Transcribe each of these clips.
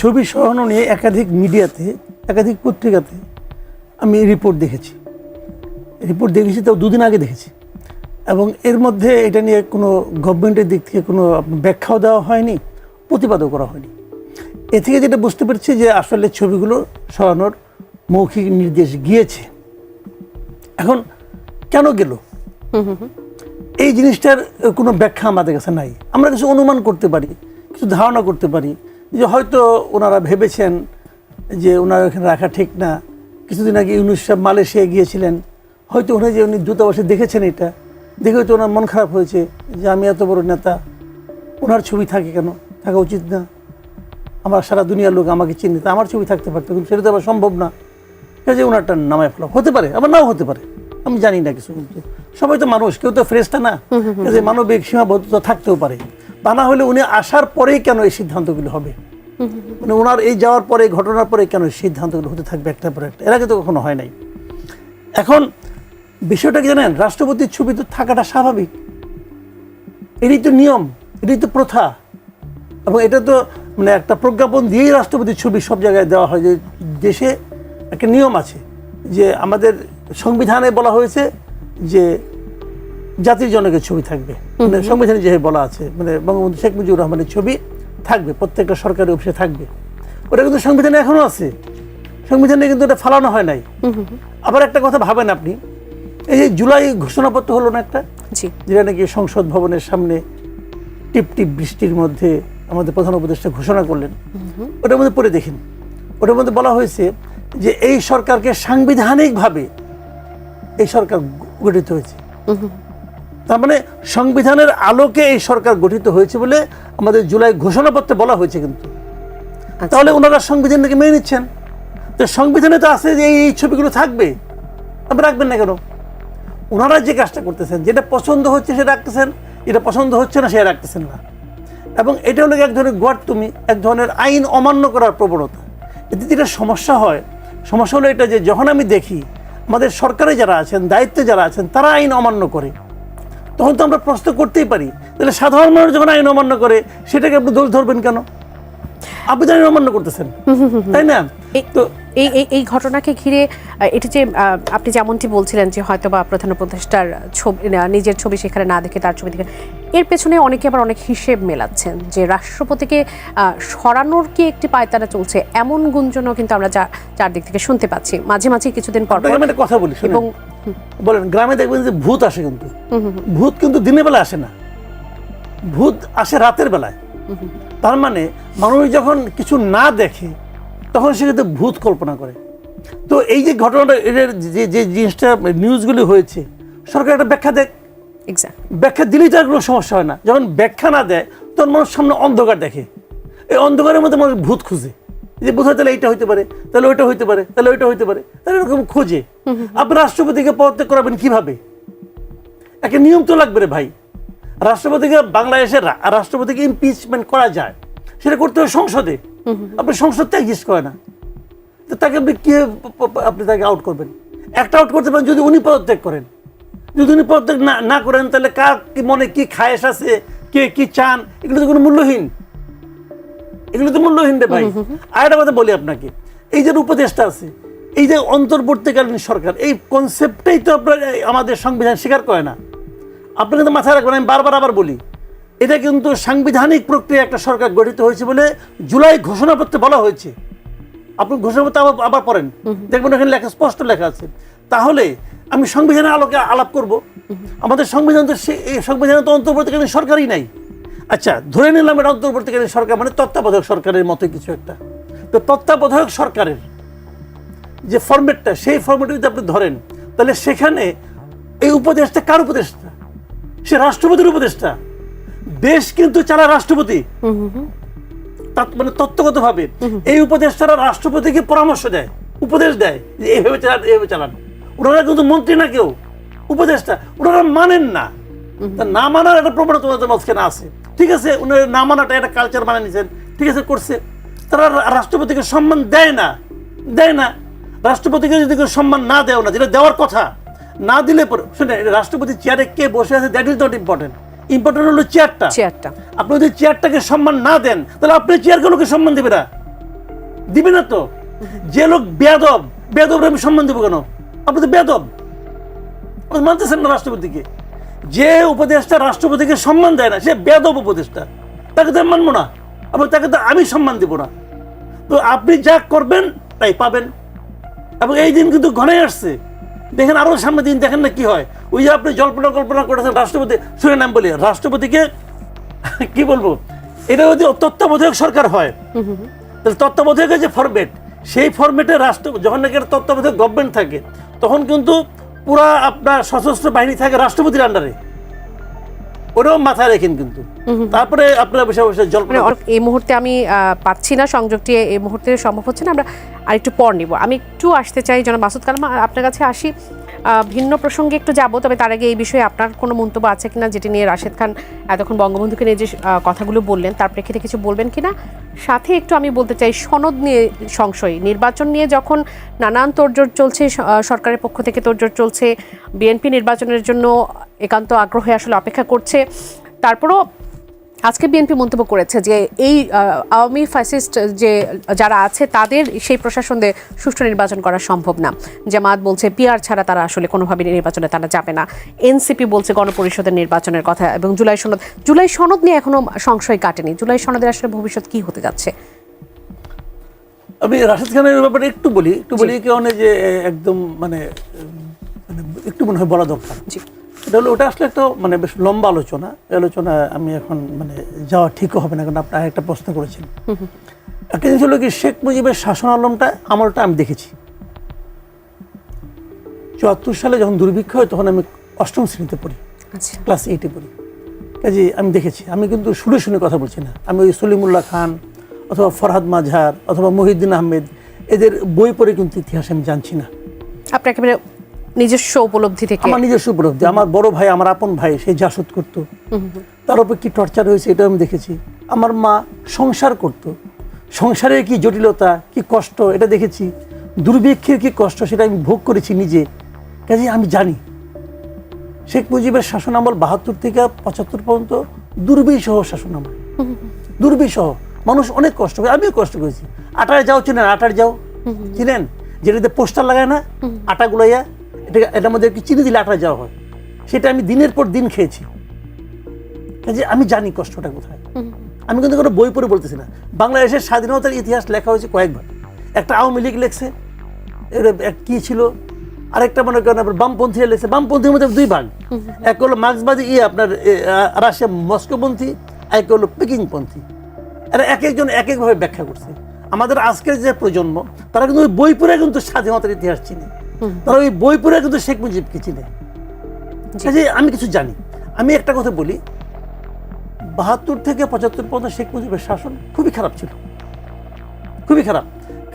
ছবি সরানো নিয়ে একাধিক মিডিয়াতে একাধিক পত্রিকাতে আমি রিপোর্ট দেখেছি। রিপোর্ট দেখেছি তাও দুদিন আগে দেখেছি। এবং এর মধ্যে এটা নিয়ে কোনো গভর্নমেন্টের দিক থেকে কোনো ব্যাখ্যাও দেওয়া হয়নি প্রতিবাদও করা হয়নি। এ থেকে যেটা বুঝতে পারছি যে আসলে ছবিগুলো সরানোর মৌখিক নির্দেশ গিয়েছে। এখন কেন গেল? এই জিনিসটার কোনো ব্যাখ্যা আমাদের কাছে নাই। আমরা কিছু অনুমান করতে পারি কিছু ধারণা করতে পারি যে হয়তো ওনারা ভেবেছেন যে ওনার এখানে রাখা ঠিক না। কিছুদিন আগে ইউনুস সাহেব মালয়েশিয়া গিয়েছিলেন। হয়তো ওখানে যে উনি দূতাবাসে দেখেছেন এটা। দেখে হয়তো ওনার মন খারাপ হয়েছে যে আমি এত বড় নেতা। ওনার ছবি থাকে কেন? থাকা উচিত না। আমার সারা দুনিয়ার লোক আমাকে চিনি তা আমার ছবি থাকতে পারতো কিন্তু সেটা তো আবার সম্ভব না। কাজে ওনারটা নামায় ফেলা হতে পারে আবার নাও হতে পারে। আমি জানি না কিছু। কিন্তু সবাই তো মানুষ কেউ তো ফ্রেশটা না। কাজে মানবিক সীমাবদ্ধতা থাকতেও পারে। তা না হলে উনি আসার পরেই কেন এই সিদ্ধান্তগুলো হবে? মানে ওনার এই যাওয়ার পরে ঘটনার পরে কেন সিদ্ধান্তগুলো হতে থাকবে একটা পর একটা? এর আগে তো কখনো হয় নাই। এখন বিষয়টা কি জানেন? রাষ্ট্রপতির ছবি তো থাকাটা স্বাভাবিক। এটাই তো নিয়ম, এটাই তো প্রথা। এবং এটা তো মানে একটা প্রজ্ঞাপন দিয়েই রাষ্ট্রপতির ছবি সব জায়গায় দেওয়া হয় যে দেশে একটা নিয়ম আছে যে আমাদের সংবিধানে বলা হয়েছে যে জাতির জনকের ছবি থাকবে। মানে সংবিধানে যেভাবে বলা আছে মানে বঙ্গবন্ধু শেখ মুজিবুর রহমানের ছবি থাকবে প্রত্যেকটা সরকারি অফিসে থাকবে। ওটা কিন্তু সংবিধানে এখনও আছে। সংবিধানে কিন্তু এটা ফালানো হয় নাই। আবার একটা কথা ভাবেন আপনি এই যে জুলাই ঘোষণাপত্র হলো না একটা? যেটা নাকি সংসদ ভবনের সামনে টিপ টিপ বৃষ্টির মধ্যে আমাদের প্রধান উপদেষ্টা ঘোষণা করলেন। ওটার মধ্যে পড়ে দেখেন। ওটার মধ্যে বলা হয়েছে যে এই সরকারকে সাংবিধানিকভাবে এই সরকার গঠিত হয়েছে। তার মানে সংবিধানের আলোকে এই সরকার গঠিত হয়েছে বলে আমাদের জুলাই ঘোষণাপত্রে বলা হয়েছে কিন্তু। আচ্ছা। তাহলে ওনারা সংবিধানটাকে মেনে নিচ্ছেন? তো সংবিধানে তো আছে যে এই ছবিগুলো থাকবে আপনি রাখবেন না কেন? ওনারা যে কাজটা করতেছেন যেটা পছন্দ হচ্ছে সেটা রাখতেছেন যেটা পছন্দ হচ্ছে না সেটা রাখতেছেন না। এবং এটা হলো এক ধরনের গোয়ার তুমি এক ধরনের আইন অমান্য করার প্রবণতা। এতে যেটা সমস্যা হয় সমস্যা হলো এটা যে যখন আমি দেখি আমাদের সরকারে যারা আছেন দায়িত্বে যারা আছেন তারা আইন অমান্য করে। তখন তো আমরা প্রশ্ন করতেই পারি। তাহলে সাধারণ মানুষ যখন আইন অমান্য করে সেটাকে আপনি দোষ ধরবেন কেন? আপনি তো আইন অমান্য করতেছেন তাই না? তো এই এই ঘটনাকে ঘিরে এটি যে আপনি যেমনটি বলছিলেন যে হয়তো বা প্রধান উপদেষ্টার ছবি নিজের ছবি সেখানে না দেখে তার ছবি দেখে এর পেছনে অনেকে আবার অনেক হিসেব মেলাচ্ছেন যে রাষ্ট্রপতিকে আহ, সরানোর কি একটি পায়তারা চলছে? এমন গুঞ্জনও কিন্তু আমরা চারদিক থেকে শুনতে পাচ্ছি। মাঝে মাঝে কিছুদিন পর পর কথা বলি এবং বলেন গ্রামে দেখবেন যে ভূত আসে কিন্তু। ভূত কিন্তু দিনের বেলা আসে না। ভূত আসে রাতের বেলায়। তার মানে মানুষ যখন কিছু না দেখে তখন সে কিন্তু ভূত কল্পনা করে। তো এই যে ঘটনাটা এর যে যে জিনিসটা নিউজগুলি হয়েছে সরকার একটা ব্যাখ্যা দেখ এক্সাক্ট ব্যাখ্যা দিলেই তার কোনো সমস্যা হয় না। যখন ব্যাখ্যা না দেয় তখন মানুষ সামনে অন্ধকার দেখে। এই অন্ধকারের মধ্যে মানুষ ভূত খুঁজে। যে বোধহয় তাহলে এইটা হইতে পারে, তাহলে ওইটা হইতে পারে, তাহলে ওইটা হইতে পারে, তাহলে এরকম খোঁজে। আপনি রাষ্ট্রপতিকে পদত্যাগ করাবেন কীভাবে? একটা নিয়ম তো লাগবে রে ভাই। রাষ্ট্রপতিকে বাংলাদেশের রাষ্ট্রপতিকে ইমপিচমেন্ট করা যায়, সেটা করতে হবে সংসদে। আপনি সংসদ তো এক্সিস্ট করে না। তো তাকে আপনি কি আপনি তাকে আউট করবেন। একটা আউট করতে পারেন যদি উনি পদত্যাগ করেন। যদি উনি পদত্যাগ না না করেন, তাহলে কার কি মনে কি খায়েশ আছে, কে কি চান, এগুলো তো কোনো মূল্যহীন। এগুলো তো মূল্যহীন রে ভাই। আর একটা কথা বলি আপনাকে এই যে উপদেশটা আছে এই যে অন্তর্বর্তীকালীন সরকার এই কনসেপ্টটাই তো আপনার আমাদের সংবিধান স্বীকার করে না। আপনি কিন্তু মাথায় রাখবেন আমি বারবার আবার বলি এটা কিন্তু সাংবিধানিক প্রক্রিয়া একটা সরকার গঠিত হয়েছে বলে জুলাই ঘোষণাপত্রে বলা হয়েছে। আপনি ঘোষণাপত্র আবার আবার পড়েন। দেখবেন এখানে লেখা স্পষ্ট লেখা আছে। তাহলে আমি সংবিধানের আলোকে আলাপ করব। আমাদের সংবিধান তো সে- এই সংবিধানে তো অন্তর্বর্তীকালীন সরকারই নাই। আচ্ছা ধরে নিলাম এটা অন্তর্বর্তীকালীন সরকার মানে তত্ত্বাবধায়ক সরকারের মতো কিছু একটা। তো তত্ত্বাবধায়ক সরকারের যে ফরম্যাটটা সেই ফরম্যাটে যদি আপনি ধরেন তাহলে সেখানে এই উপদেশটা কার উপদেশটা সে রাষ্ট্রপতির উপদেশটা দেশ কিন্তু চালায় রাষ্ট্রপতি। মানে তত্ত্বগতভাবে এই উপদেষ্টারা রাষ্ট্রপতিকে পরামর্শ দেয় উপদেশ দেয় যে এইভাবে চালান এইভাবে চালান। ওনারা কিন্তু মন্ত্রী না কেউ উপদেশটা ওনারা মানেন না। না মানার একটা প্রবণতা ওনাদের মাঝখানে আছে। ঠিক আছে ওনারা না মানাটা একটা কালচার মানে নিছেন। ঠিক আছে করছে। তারা রাষ্ট্রপতিকে সম্মান দেয় না দেয় না। রাষ্ট্রপতিকে যদি কেউ সম্মান না দেও না যেটা দেওয়ার কথা না দিলে পরে শুনে রাষ্ট্রপতি চেয়ারে কে বসে আছে that is not important important হলো চেয়ারটা চেয়ারটা আপনি যদি চেয়ারটাকে সম্মান না দেন তাহলে আপনি চেয়ারগুলোকে সম্মান দেবে না। দিবে না তো। যে লোক বেদব বেয়াদব আমি সম্মান দেবো কেন? আপনি তো বেদব আপনি মানতেছেন না রাষ্ট্রপতিকে। যে উপদেষ্টা রাষ্ট্রপতিকে সম্মান দেয় না সে বেয়াদব উপদেষ্টা। তাকে তো মানবো না এবং তাকে তো আমি সম্মান দেবো না। তো আপনি যা করবেন তাই পাবেন। এবং এই দিন কিন্তু ঘনাই আসছে। দেখেন আরও সামনে দিন দেখেন না কি হয়। ওই যে আপনি জল্পনা কল্পনা করেছেন রাষ্ট্রপতি শুনে নাম বলি রাষ্ট্রপতিকে কি বলব? এটা যদি তত্ত্বাবধায়ক সরকার হয় তাহলে তত্ত্বাবধায়কের যে ফরম্যাট সেই ফরম্যাটে রাষ্ট্র যখন নাকি তত্ত্বাবধায়ক গভর্নমেন্ট থাকে তখন কিন্তু পুরা আপনার সশস্ত্র বাহিনী থাকে রাষ্ট্রপতির আন্ডারে ওটাও মাথায় রেখেন কিন্তু। তারপরে আপনারা বসে বসে জল এই মুহূর্তে আমি পাচ্ছি না সংযোগটি এই মুহূর্তে সম্ভব হচ্ছে না আমরা আরেকটু পর নিব। আমি একটু আসতে চাই যেন মাসুদ কালাম আপনার কাছে আসি। ভিন্ন প্রসঙ্গে একটু যাব, তবে তার আগে এই বিষয়ে আপনার কোনো মন্তব্য আছে কিনা যেটি নিয়ে রাশেদ খান এতক্ষণ বঙ্গবন্ধুকে নিয়ে যে কথাগুলো বললেন, তার প্রেক্ষিতে কিছু বলবেন কিনা? সাথে একটু আমি বলতে চাই, সনদ নিয়ে সংশয়, নির্বাচন নিয়ে যখন নানান তোড়জোড় চলছে সরকারের পক্ষ থেকে তোড়জোড় চলছে, বিএনপি নির্বাচনের জন্য একান্ত আগ্রহে আসলে অপেক্ষা করছে, তারপরও আজকে বিএনপি মন্তব্য করেছে যে এই আওয়ামী ফ্যাসিস্ট যে যারা আছে তাদের সেই প্রশাসন সুষ্ঠু নির্বাচন করা সম্ভব না। জামাত বলছে পিআর ছাড়া তারা আসলে কোনোভাবে নির্বাচনে তারা যাবে না। এনসিপি বলছে গণপরিষদের নির্বাচনের কথা এবং জুলাই সনদ জুলাই সনদ নিয়ে এখনও সংশয় কাটেনি। জুলাই সনদের আসলে ভবিষ্যৎ কি হতে যাচ্ছে? আমি রাশেদ খানের ব্যাপারে একটু বলি একটু বলি কি অনেক যে একদম মানে মানে একটু মনে হয় বলা দরকার। জি। এটা হলো ওটা আসলে একটা মানে বেশ লম্বা আলোচনা। আলোচনা আমি এখন মানে যাওয়া ঠিকও হবে না কারণ আপনি একটা প্রশ্ন করেছেন। একটা জিনিস হলো কি শেখ মুজিবের শাসন আলমটা আমলটা আমি দেখেছি। চুয়াত্তর সালে যখন দুর্ভিক্ষ হয় তখন আমি অষ্টম শ্রেণীতে পড়ি। আচ্ছা। ক্লাস এইটে পড়ি। কাজে আমি দেখেছি। আমি কিন্তু শুনে শুনে কথা বলছি না। আমি ওই সলিমুল্লাহ খান অথবা ফরহাদ মাঝহার অথবা মহিউদ্দিন আহমেদ এদের বই পড়ে কিন্তু ইতিহাস আমি জানছি না। আপনি একেবারে নিজস্ব উপলব্ধি থেকে আমার নিজস্ব উপলব্ধি। আমার বড় ভাই আমার আপন ভাই সে জাসদ করত। তার উপর কি টর্চার হয়েছে এটা আমি দেখেছি। আমার মা সংসার করত। সংসারের কি জটিলতা কি কষ্ট এটা দেখেছি। দুর্ভিক্ষের কি কষ্ট সেটা আমি ভোগ করেছি নিজে। কাজে আমি জানি। শেখ মুজিবের শাসন আমল বাহাত্তর থেকে পঁচাত্তর পর্যন্ত দুর্বিষহ শাসন আমল। দুর্বিষহ। মানুষ অনেক কষ্ট করে আমিও কষ্ট করেছি। আটায় যাও চিনেন? আটার যাও। চিনেন? যেটাতে পোস্টার লাগায় না আটা গুলাইয়া এটা এটার মধ্যে কি চিনি দিলে আটা যাওয়া হয়? সেটা আমি দিনের পর দিন খেয়েছি। যে আমি জানি কষ্টটা কোথায়। আমি কিন্তু কোনো বই পড়ে বলতেছি না। বাংলাদেশের স্বাধীনতার ইতিহাস লেখা হয়েছে কয়েকবার। একটা আওয়ামী লীগ লেখছে কি ছিল? আরেকটা মনে করেন আপনার বামপন্থীরা লেখছে। বামপন্থীর মধ্যে দুই ভাগ। এক হলো মার্ক্সবাদী ইয়ে আপনার রাশিয়া মস্কোপন্থী এক হলো পেকিংপন্থী। এরা এক একজন এক একভাবে ব্যাখ্যা করছে। আমাদের আজকের যে প্রজন্ম তারা কিন্তু বই পড়ে কিন্তু স্বাধীনতার ইতিহাস চিনে। তারা ওই বই পড়ে কিন্তু শেখ মুজিবকে চিনে? কাজে আমি কিছু জানি। আমি একটা কথা বলি বাহাত্তর থেকে পঁচাত্তর পর্যন্ত শেখ মুজিবের শাসন খুবই খারাপ ছিল। খুবই খারাপ।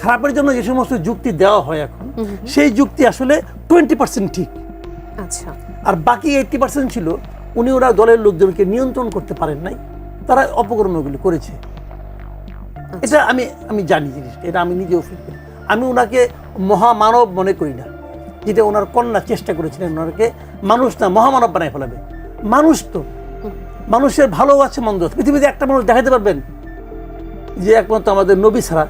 খারাপের জন্য যে সমস্ত যুক্তি দেওয়া হয় এখন সেই যুক্তি আসলে টোয়েন্টি পার্সেন্ট ঠিক। আচ্ছা। আর বাকি এইটটি পার্সেন্ট ছিল উনি ওরা দলের লোকজনকে নিয়ন্ত্রণ করতে পারেন নাই তারা অপকর্মগুলি করেছে। এটা আমি আমি জানি জিনিসটা এটা আমি নিজেও ফিল করি। আমি ওনাকে মহামানব মনে করি না। যেটা ওনার কন্যা চেষ্টা করেছিলেন ওনাকে মানুষ না মহামানব বানায় ফেলাবে। মানুষ তো। মানুষের ভালো আছে মন্দ। পৃথিবীতে একটা মানুষ দেখাতে পারবেন? যে একমাত্র আমাদের নবী ছাড়া।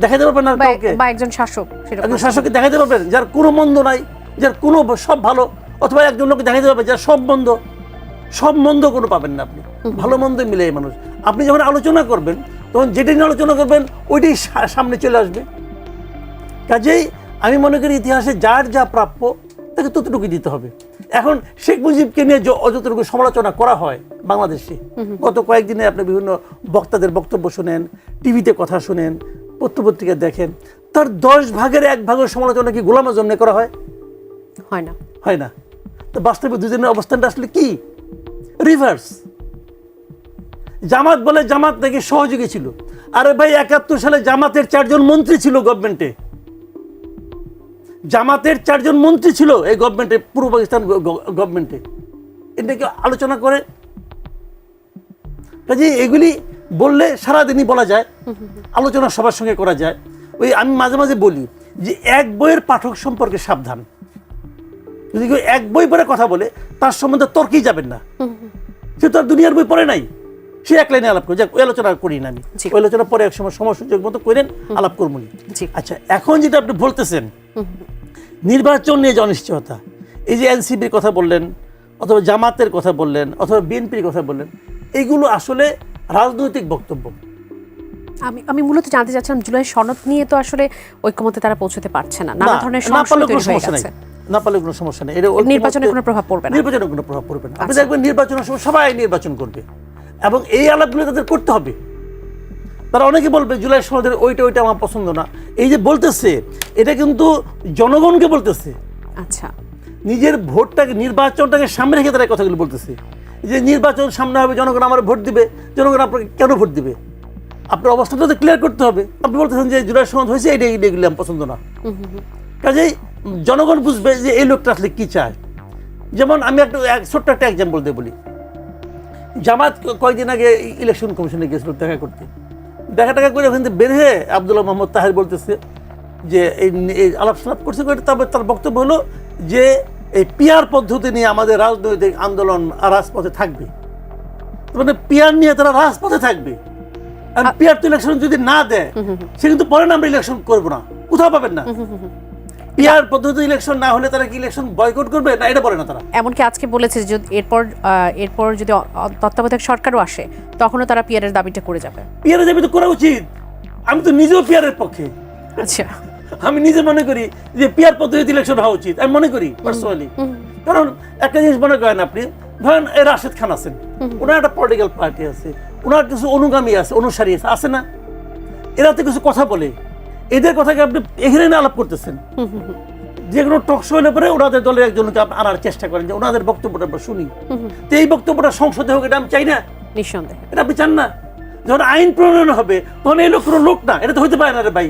দেখাতে পারবেন না বা কাউকে? বা একজন শাসক একজন শাসককে দেখাতে পারবেন যার কোনো মন্দ নাই যার কোনো সব ভালো অথবা একজন লোককে দেখাতে পারবেন যার সব মন্দ। সব মন্দ কোনো পাবেন না আপনি। ভালো মন্দ মিলে মানুষ। আপনি যখন আলোচনা করবেন তখন যেটা নিয়ে আলোচনা করবেন ওইটাই সামনে চলে আসবে। কাজেই আমি মনে করি ইতিহাসে যার যা প্রাপ্য তাকে ততটুকু দিতে হবে। এখন শেখ মুজিবকে নিয়ে য- অযতটুকু সমালোচনা করা হয় বাংলাদেশে গত কয়েকদিনে আপনি বিভিন্ন বক্তাদের বক্তব্য শুনেন টিভিতে কথা শুনেন পত্রপত্রিকা দেখেন তার দশ ভাগের এক ভাগের সমালোচনা কি গোলাম আজম করা হয়? হয় না। হয় না। তো বাস্তবে দুজনের অবস্থানটা আসলে কি? রিভার্স জামাত বলে জামাত নাকি সহযোগী ছিল। আরে ভাই একাত্তর সালে জামাতের চারজন মন্ত্রী ছিল গভর্নমেন্টে জামাতের চারজন মন্ত্রী ছিল এই গভর্নমেন্টে পূর্ব পাকিস্তান গভর্নমেন্টে এটা কি আলোচনা করে। কাজে এগুলি বললে সারাদিনই বলা যায় আলোচনা সবার সঙ্গে করা যায়। ওই আমি মাঝে মাঝে বলি যে এক বইয়ের পাঠক সম্পর্কে সাবধান। যদি কেউ এক বই পড়ে কথা বলে তার সম্বন্ধে তর্কেই যাবেন না। সে তো আর দুনিয়ার বই পড়ে নাই। সে এক লাইনে আলাপ করে যাক ওই আলোচনা করি না আমি। ওই আলোচনা পরে এক সময় সময় সুযোগ মতো করেন আলাপ করব আচ্ছা এখন যেটা আপনি বলতেছেন নির্বাচন নিয়ে যে অনিশ্চয়তা। এই যে এনসিপির কথা বললেন অথবা জামাতের কথা বললেন অথবা বিএনপির কথা বললেন এইগুলো আসলে রাজনৈতিক বক্তব্য। আমি আমি মূলত জানতে চাচ্ছিলাম জুলাই সনদ নিয়ে তো আসলে ঐক্যমতে তারা পৌঁছতে পারছে না। নানা ধরনের সমস্যা নাই। না পারলে কোনো সমস্যা নেই। এটা নির্বাচনে কোনো প্রভাব পড়বে না। নির্বাচনে কোনো প্রভাব পড়বে না। আপনি আচ্ছা। দেখবেন নির্বাচনের সময় সবাই নির্বাচন করবে। এবং এই আলাপগুলো তাদের করতে হবে। তারা অনেকে বলবে জুলাই সনদের ওইটা ওইটা আমার পছন্দ না। এই যে বলতেছে এটা কিন্তু জনগণকে বলতেছে। আচ্ছা। নিজের ভোটটাকে নির্বাচনটাকে সামনে রেখে তারা কথাগুলো বলতেছে। যে নির্বাচন সামনে হবে জনগণ আমার ভোট দিবে জনগণ আপনাকে কেন ভোট দিবে? আপনার অবস্থাটা তো ক্লিয়ার করতে হবে। আপনি বলতেছেন যে জুলাই সনদ হয়েছে এটা এগুলো আমার পছন্দ না। কাজেই জনগণ বুঝবে যে এই লোকটা আসলে কি চায়। যেমন আমি একটা এক ছোট্ট একটা এক্সাম্পল দিয়ে বলি। জামাত কয়েকদিন আগে ইলেকশন কমিশনে গেছিল দেখা করতে। দেখা টাকা করে ওখান থেকে বের হয়ে আবদুল্লাহ মোহাম্মদ তাহের বলতেছে যে এই এই আলাপ সালাপ করছে করে তবে তার বক্তব্য হলো যে এই পিয়ার পদ্ধতি নিয়ে আমাদের রাজনৈতিক আন্দোলন আর রাজপথে থাকবে। মানে পিয়ার নিয়ে তারা রাজপথে থাকবে। আর পিয়ার তো ইলেকশন যদি না দেয় সে কিন্তু পরে না আমরা ইলেকশন করব না। কোথাও পাবেন না। পিয়ার পদ্ধতি ইলেকশন না হলে তারা কি ইলেকশন বয়কট করবে? না এটা বলে না তারা। এমনকি আজকে বলেছে যে এরপর এরপর যদি তত্ত্বাবধায়ক সরকারও আসে তখনও তারা পিয়ারের দাবিটা করে যাবে। পিয়ারে দাবি তো করা উচিত। আমি তো নিজেও পিয়ারের পক্ষে। আচ্ছা। আমি নিজে মনে করি যে পিয়ার পদ্ধতিতে ইলেকশন হওয়া উচিত। আমি মনে করি পার্সোনালি কারণ একটা জিনিস মনে করেন আপনি ধরেন রাশেদ খান আছেন। ওনার একটা পলিটিক্যাল পার্টি আছে। ওনার কিছু অনুগামী আছে অনুসারী আছে আছে না? এরা তো কিছু কথা বলে। এদের কথাকে আপনি এখানে আলাপ করতেছেন। যে কোনো টক শো হলে পরে ওনাদের দলের একজনকে আপনি আনার চেষ্টা করেন যে ওনাদের বক্তব্যটা আমরা শুনি। তো এই বক্তব্যটা সংসদে হোক এটা আমি চাই না। নিঃসন্দেহে। এটা আপনি চান না। যখন আইন প্রণয়ন হবে তখন এই লোক কোনো লোক না এটা তো হইতে পারে না রে ভাই।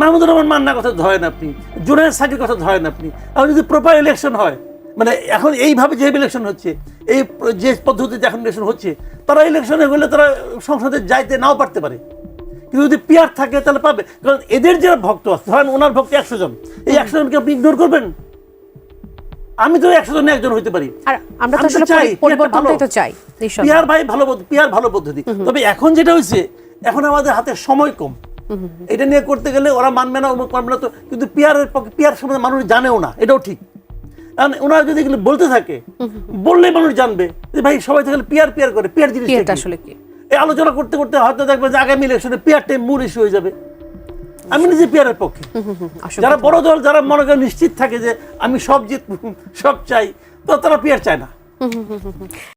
মাহমুদুর রহমান মান্নার কথা ধরেন আপনি জুনায়দ সাকির কথা ধরেন আপনি। আর যদি প্রপার ইলেকশন হয় মানে এখন এইভাবে যে ইলেকশন হচ্ছে এই যে পদ্ধতিতে এখন ইলেকশন হচ্ছে তারা ইলেকশনে হলে তারা সংসদে যাইতে নাও পারতে পারে। কিন্তু যদি পিয়ার থাকে তাহলে পাবে। কারণ এদের যারা ভক্ত আছে ধরেন ওনার ভক্ত একশো জন এই একশো জনকে আপনি ইগনোর করবেন? আমি তো একশো জনে একজন হইতে পারি। আর আমরা তো চাই। তো চাই পিয়ার ভাই ভালো পিয়ার ভালো পদ্ধতি। তবে এখন যেটা হয়েছে এখন আমাদের হাতে সময় কম। এটা নিয়ে করতে গেলে ওরা মানবে না অমুক মানবে না তো কিন্তু পিয়ারের পক্ষে পিয়ার সম্বন্ধে মানুষ জানেও না এটাও ঠিক। কারণ ওনারা যদি এগুলো বলতে থাকে বললেই মানুষ জানবে যে ভাই সবাই তাহলে পিয়ার পিয়ার করে পিয়ার জিনিস আসলে কি? এই আলোচনা করতে করতে হয়তো দেখবে যে আগামী ইলেকশনে পিয়ারটাই মূল ইস্যু হয়ে যাবে। আমি নিজে পিয়ারের পক্ষে। যারা বড় দল যারা মনে করেন নিশ্চিত থাকে যে আমি সব জিত সব চাই তো তারা পিয়ার চায় না।